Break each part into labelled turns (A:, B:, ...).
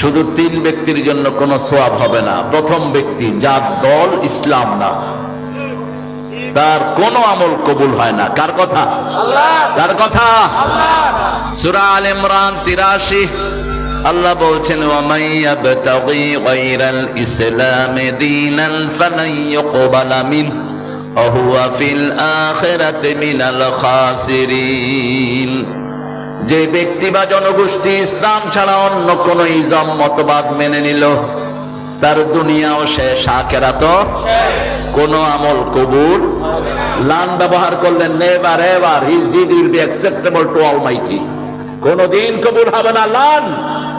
A: শুধু তিন ব্যক্তির জন্য কোনো সোয়াব হবে না। প্রথম ব্যক্তি যার দল ইসলাম না তার কোনো আমল কবুল হয় না। কার কথা? কার কথা? সুরা আল ইমরান তিরাশি। আল্লাহ বলছেন ওয়ামাই ইয়াবতাগি গায়রাল ইসলাম দীনান ফালান ইউকবালা মিনহু ওয়া ফিল আখিরাতি মিনাল খাসিরিন। যে ব্যক্তি বা জনগোষ্ঠী ইসলাম ছাড়া অন্য কোন ইজম মতবাদ মেনে নিল, তার দুনিয়াও শেষ আখেরাত কোন আমল কবুল, লান ব্যবহার করলেন never ever his deed will be acceptable to almighty কোনদিন কবুল হবে না, লান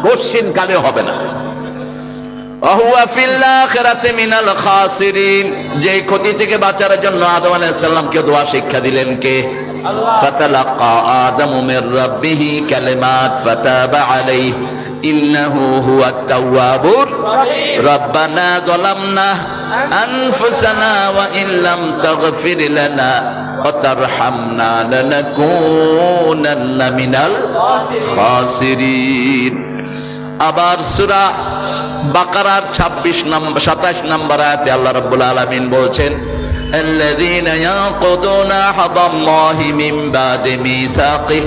A: কোশ্চিন কালে হবে না। যে ক্ষতি থেকে বাঁচার জন্য আদম আলাইহিস সালামকে দোয়া শিক্ষা দিলেন কে? فتلقى آدم من ربه كلمات فتاب عليه إنه هو التواب ربنا ظلمنا أنفسنا وإن لم تغفر لنا وترحمنا لنكونن من الخاسرين আবার সুরা বাকারার 26 নম্বর 27 নম্বর আয়াতে আল্লাহ রাব্বুল আলামিন বলছেন الذين ينقضون عهد الله من بعد ميثاقه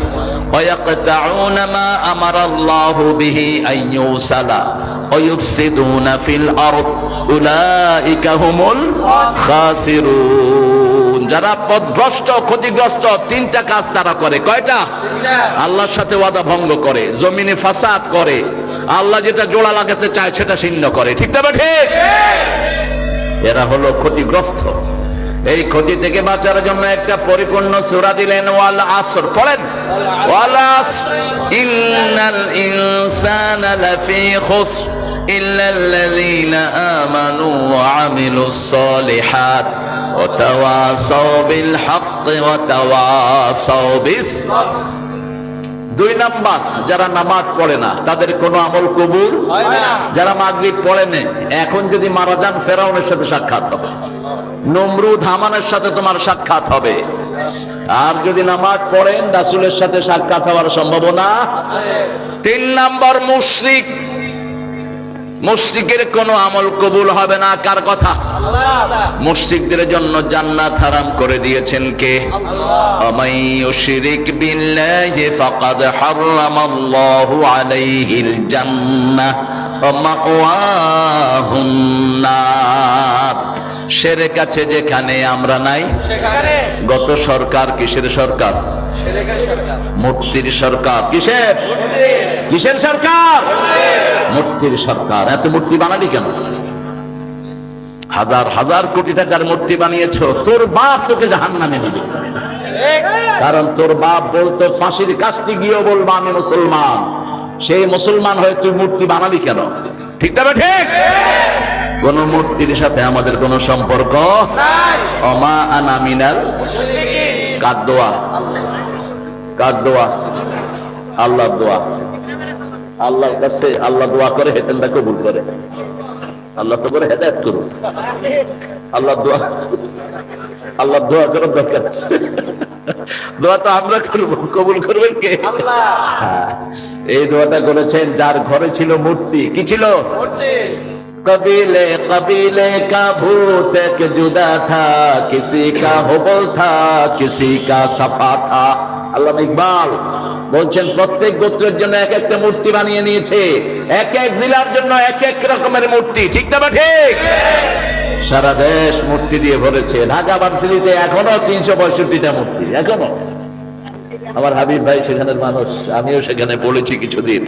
A: ويقطعون ما امر الله به ان يوصل ويفسدون في الارض اولئك هم الخاسرون যারা পথভ্রষ্ট ক্ষতিগ্রস্ত তিনটা কাজ তারা করে কয়টা আল্লাহর সাথে ওয়াদা ভঙ্গ করে জমিনে ফাসাদ করে আল্লাহ যেটা জোড়া লাগাতে চায় সেটা ছিন্ন করে ঠিক তবে ঠিক এরা হলো ক্ষতিগ্রস্ত এই ক্ষতি থেকে বাঁচার জন্য একটা পরিপূর্ণ সূরা দিলেন ওয়াল আসর পড়েন ওয়াল আসর ইন্নাল ইনসানা লাফি খুসর إلا الذين آمنوا وعملوا الصالحات وتواصوا بالحق وتواصوا بالصبر দুই নাম্বার যারা নামাজ পড়ে না তাদের কোনো আমল কবুল যারা মাগরিব পড়ে না এখন যদি মারা যান ফেরাউনের সাথে সাক্ষাৎ হবে নমরুদ হামানের সাথে তোমার সাক্ষাৎ হবে। আর যদি নামাজ পড়েন রাসুলের সাথে সাক্ষাৎ হওয়ার সম্ভাবনা তিন নাম্বার মুশরিক। মুশরিকের কোন আমল কবুল হবে না। কার কথা? মুশরিকদের জন্য জান্নাত হারাম করে দিয়েছেন কে? আমাই ইউশরিক বিল্লাহি ফাকাদ হারামাল্লাহু আলাইহিল জান্নাহ ওয়া মাওয়াহুন নার। শিরক আছে যেখানে আমরা নাই গত সরকার কিসের সরকার? মূর্তির সরকার। কিসের? কিসের সরকার? মূর্তির সরকার। এত মূর্তি বানালি কেন? হাজার হাজার কোটি টাকার মূর্তি বানিয়েছ। তোর বাপ তোকে জাহান নামে দিবে কারণ তোর বাপ বলতো ফাঁসির কাজটি গিয়েও বলব আমি মুসলমান। সেই মুসলমান হয়ে তুই মূর্তি বানালি কেন? ঠিক তবে ঠিক। কোন মূর্তির সাথে আমাদের কোনো সম্পর্ক অমা আনামিনাল কার দোয়া? কার দোয়া? আল্লাহ দোয়া। আল্লাহর কাছে আল্লাহ দোয়া করে হেতেনটা কবুল করে। আল্লাহ তো করে হেদায়ত করুন আল্লাহ দোয়া আল্লাহ দোয়া করার দরকার আছে। দোয়া তো আমরা করব। কবুল করবেন কে? হ্যাঁ, এই দোয়াটা করেছেন যার ঘরে ছিল মূর্তি। কি ছিল? कबीले कबीले का भूत एक जुदा था किसी का हुबल था किसी का सफा था আল্লাহ ইকবাল বলছেন প্রত্যেক গোত্রের জন্য এক একটা মূর্তি বানিয়ে নিয়েছে এক এক জেলার জন্য এক এক রকমের মূর্তি ঠিক না বা ঠিক সারা দেশ মূর্তি দিয়ে ভরেছে ঢাকা ভার্সিটিতে এখনো তিনশো পঁয়ষট্টিটা মূর্তি এখনো আমার হাবিব ভাই সেখানের মানুষ আমিও সেখানে পড়েছি কিছুদিন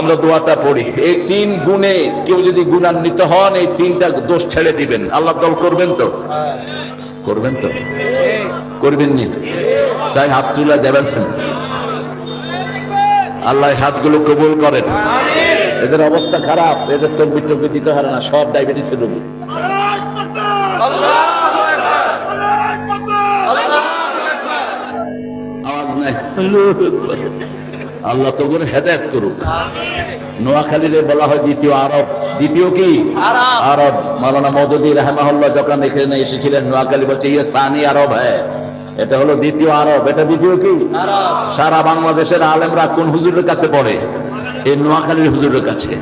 A: আমরা দোয়াটা পড়ি। এই তিন গুণে কেউ যদি গুণান্বিত হন, এই তিনটা দোষ ছেড়ে দিবেন। আল্লাহ দল করবেন তো? করবেন তো? করবেন নি? সাই হাত তুলা দেবেন আল্লাহ হাতগুলো কবুল করেন। এদের অবস্থা খারাপ, এদের তো মৃত্যু দিতে পারে না, সব ডায়াবেটিসের রোগী। আওয়াজ নাই আল্লাহ তো করে হেদায়ত করুক। নোয়াখালীদের বলা হয় দ্বিতীয় আরব। দ্বিতীয় কি? আরব। মালানা মদুদি রহমাহুল্লাহ যখন এখানে এসেছিলেন নোয়াখালী বলছে ইয়ে সানি আরব হ্যাঁ এটা হলো দ্বিতীয় আরব। এটা দ্বিতীয় কি? সারা বাংলাদেশের আলেমরা কোন হুজুরের কাছে পড়ে? এই নোয়াখালীর হুজুরের কাছে।